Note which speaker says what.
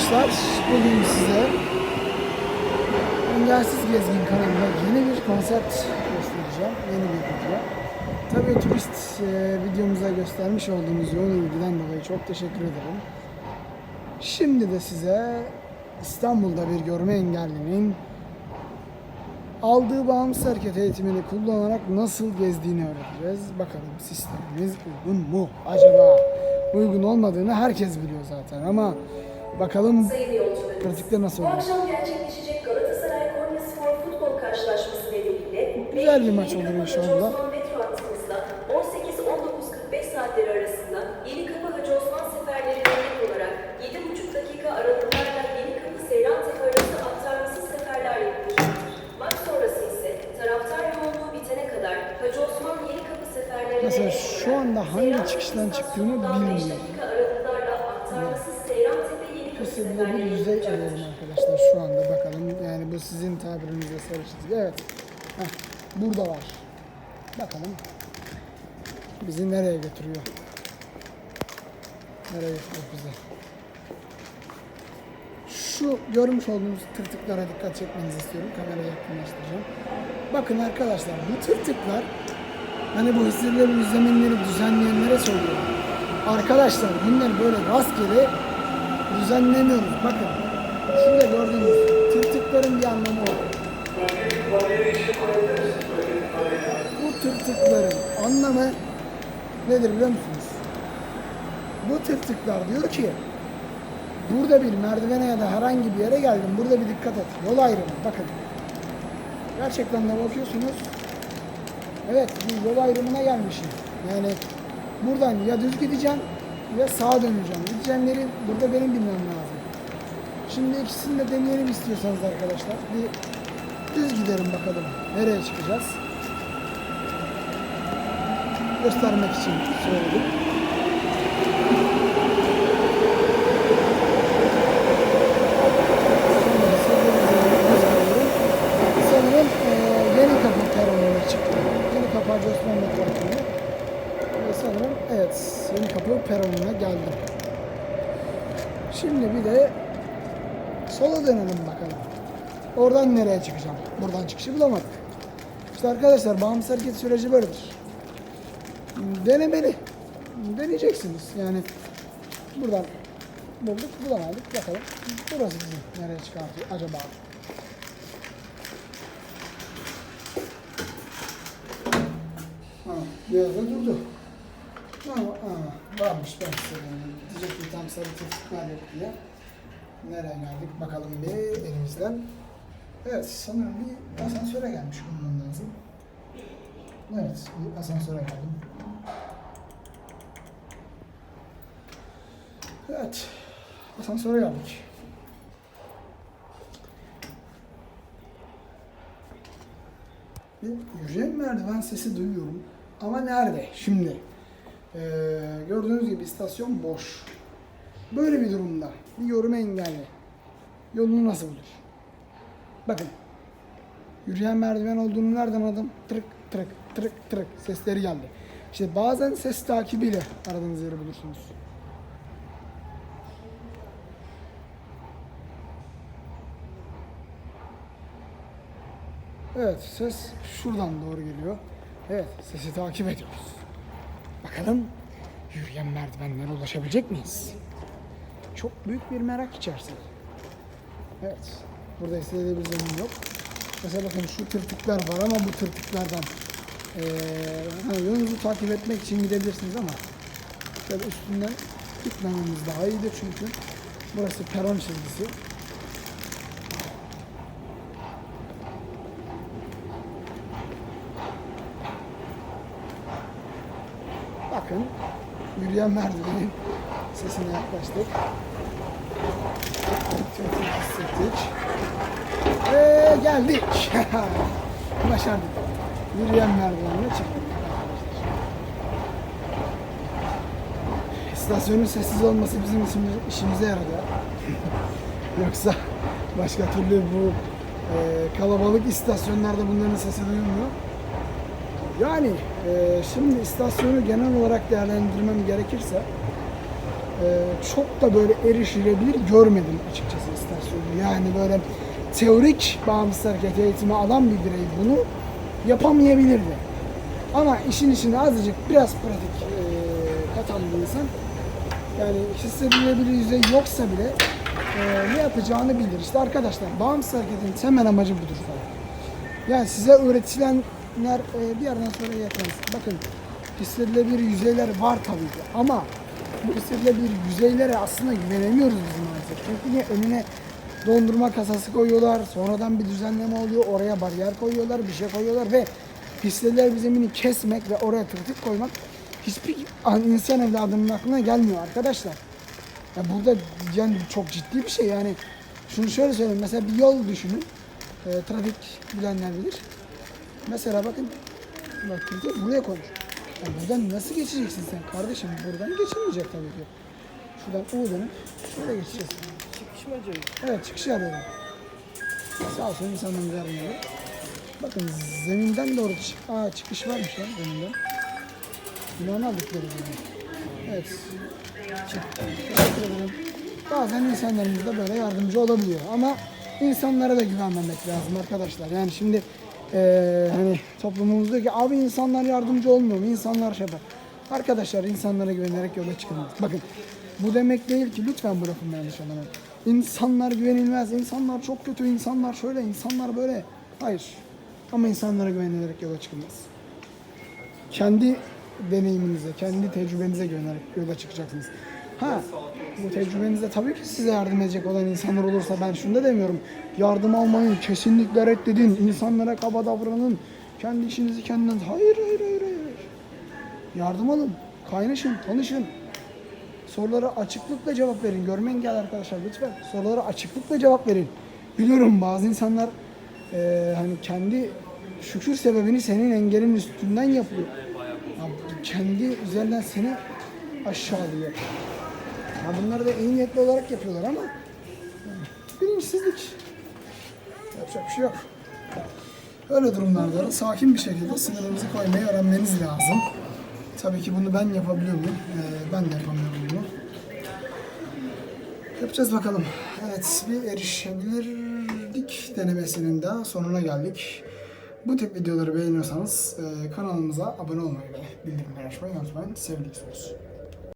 Speaker 1: arkadaşlar. Bugün size Engelsiz Gezgin kanalında yeni bir konsept göstereceğim. Yeni bir video. Tabii turist e, videomuza göstermiş olduğumuz yoğun ilgiden dolayı çok teşekkür ederim. Şimdi de size İstanbul'da bir görme engellinin aldığı bağımsız hareket eğitimini kullanarak nasıl gezdiğini öğreteceğiz. Bakalım sistemimiz uygun mu? Acaba uygun olmadığını herkes biliyor zaten ama bakalım pratikte nasıl
Speaker 2: bu
Speaker 1: olur?
Speaker 2: akşam gerçekleşecek Galatasaray Konyaspor futbol karşılaşması nedeniyle
Speaker 1: Güzel bir maç olur inşallah.
Speaker 2: Metro hattımızda 18-19.45 saatleri arasında Yeni Kapı Hacı Osman seferleri örnek olarak 7,5 dakika aralıklarla Yeni Kapı Seyrantepe arası aktarmasız seferler yapılacaktır. Maç sonrası ise taraftar yoğunluğu bitene kadar Hacı Osman Yeni Kapı seferlerine
Speaker 1: Mesela şu anda hangi çıkıştan çıktığını bilmiyorum.
Speaker 2: dakika aralıklarla aktarmasız Seyrantepe Seferleri
Speaker 1: bir yüzey alıyorum arkadaşlar şu anda bakalım. Yani bu sizin tabirinizle sarı çizgi. Evet. Heh, burada var. Bakalım. Bizi nereye götürüyor? Nereye götürüyor bizi? Şu görmüş olduğunuz tırtıklara dikkat çekmenizi istiyorum. Kamerayı yakınlaştıracağım. Bakın arkadaşlar bu tırtıklar hani bu hissedilen izlemenleri düzenleyenlere söylüyorum. Arkadaşlar bunları böyle rastgele düzenlemiyoruz. Bakın şurada gördüğünüz tırtıkların bir anlamı var. Bu tırtıkların anlamı nedir biliyor musunuz? Bu tırtıklar diyor ki burada bir merdivene ya da herhangi bir yere geldim. Burada bir dikkat et. Yol ayrımı. Bakın. Gerçekten de bakıyorsunuz. Evet bir yol ayrımına gelmişim. Yani buradan ya düz gideceğim ya sağa döneceğim. Gideceğim yeri burada benim bilmem lazım. Şimdi ikisini de deneyelim istiyorsanız arkadaşlar. Bir düz gidelim bakalım. Nereye çıkacağız? Göstermek için söyledim. Sanırım eee, yeni kapı peronuna çıktım. Yeni kapı Hacı Osman Metropolitani. Ve sanırım evet yeni kapı peronuna geldim. Şimdi bir de sola dönelim bakalım. Oradan nereye çıkacağım? Buradan çıkışı bulamadık. İşte arkadaşlar bağımsız hareket süreci böyledir. Denemeli. Deneyeceksiniz. Yani buradan bulduk bulamadık. Bakalım burası bizi nereye çıkartıyor acaba? Ha, biraz da durdu. Ama aa, varmış ben size dedim. Diyecek ki tam sarı yok diye. Nereye geldik bakalım bir elimizden. Evet sanırım bir asansöre gelmiş olmam lazım. Evet bir asansöre geldim. Evet asansöre geldik. Bir yürüyen merdiven sesi duyuyorum. Ama nerede? Şimdi. Ee, gördüğünüz gibi istasyon boş. Böyle bir durumda bir yorum engelli. Yolunu nasıl bulur? Bakın. Yürüyen merdiven olduğunu nereden anladım? Tırık tırık tırık tırık sesleri geldi. İşte bazen ses takibiyle aradığınız yeri bulursunuz. Evet ses şuradan doğru geliyor. Evet sesi takip ediyoruz. Bakalım yürüyen merdivenlere ulaşabilecek miyiz? Çok büyük bir merak içerisinde. Evet. Burada istediği bir zemin yok. Mesela bakın şu tırtıklar var ama bu tırtıklardan hani yolunuzu takip etmek için gidebilirsiniz ama şöyle üstünden gitmememiz daha iyidir çünkü burası peron çizgisi. Bakın yürüyen merdivenin sesine yaklaştık. Tırtık hissettik. Ve geldik. Başardık. Yürüyen merdivenle çıktık. İstasyonun sessiz olması bizim işimize yaradı. Yoksa başka türlü bu e, kalabalık istasyonlarda bunların sesi duyulmuyor. Yani e, şimdi istasyonu genel olarak değerlendirmem gerekirse e, çok da böyle erişilebilir görmedim açıkçası istasyonu. Yani böyle teorik bağımsız hareket eğitimi alan bir birey bunu yapamayabilirdi. Ama işin içine azıcık biraz pratik e, katan bir insan yani hissedilebilir yüzey yoksa bile e, ne yapacağını bilir. İşte arkadaşlar bağımsız hareketin temel amacı budur zaten. Yani size öğretilenler e, bir yerden sonra yetmez. Bakın hissedilebilir yüzeyler var tabii ki ama bu hissedilebilir yüzeylere aslında güvenemiyoruz biz maalesef. Çünkü niye önüne dondurma kasası koyuyorlar, sonradan bir düzenleme oluyor, oraya bariyer koyuyorlar, bir şey koyuyorlar ve hissedilebilir zemini kesmek ve oraya tırtık koymak hiçbir an- insan evladının aklına gelmiyor arkadaşlar. Ya burada yani çok ciddi bir şey yani. Şunu şöyle söyleyeyim. Mesela bir yol düşünün. E, trafik bilenler bilir. Mesela bakın. Bak burada buraya koymuş. Ya buradan nasıl geçeceksin sen kardeşim? Buradan geçilmeyecek tabii ki. Şuradan U dönüp şöyle geçeceğiz.
Speaker 3: Çıkış mı acaba?
Speaker 1: Evet çıkışı arıyorum. Sağ olsun insanların yardım Bakın zeminden doğru çık. Aa çıkış varmış ya zeminden. Binanı aldıkları gibi. Evet. Çık. Teşekkür ederim. Bazen insanlarımız da böyle yardımcı olabiliyor ama insanlara da güvenmemek lazım arkadaşlar. Yani şimdi eee hani toplumumuz diyor ki abi insanlar yardımcı olmuyor mu? İnsanlar şey yapar. Arkadaşlar insanlara güvenerek yola çıkılmaz. Bakın bu demek değil ki lütfen lafımı yanlış anlamayın. İnsanlar güvenilmez, insanlar çok kötü, insanlar şöyle, insanlar böyle. Hayır. Ama insanlara güvenilerek yola çıkılmaz kendi deneyiminize, kendi tecrübenize güvenerek yola çıkacaksınız. Ha, bu tecrübenizde tabii ki size yardım edecek olan insanlar olursa ben şunu da demiyorum. Yardım almayın, kesinlikle reddedin, insanlara kaba davranın, kendi işinizi kendiniz... Hayır, hayır, hayır, hayır. Yardım alın, kaynaşın, tanışın. Sorulara açıklıkla cevap verin. Görmen gel arkadaşlar lütfen. Sorulara açıklıkla cevap verin. Biliyorum bazı insanlar eee, hani kendi şükür sebebini senin engelin üstünden yapıyor. Ya kendi üzerinden seni aşağılıyor. Ya bunları da iyi niyetli olarak yapıyorlar ama yani bilinçsizlik. Yapacak bir şey yok. Öyle durumlarda da sakin bir şekilde sınırımızı koymayı öğrenmeniz lazım. Tabii ki bunu ben yapabiliyor muyum? Ee, ben de yapamıyorum bunu. Yapacağız bakalım. Evet, bir erişebilirlik denemesinin daha sonuna geldik. Bu tip videoları beğeniyorsanız e, kanalımıza abone olmayı ve bildirimleri açmayı unutmayın. Seviliyorsunuz.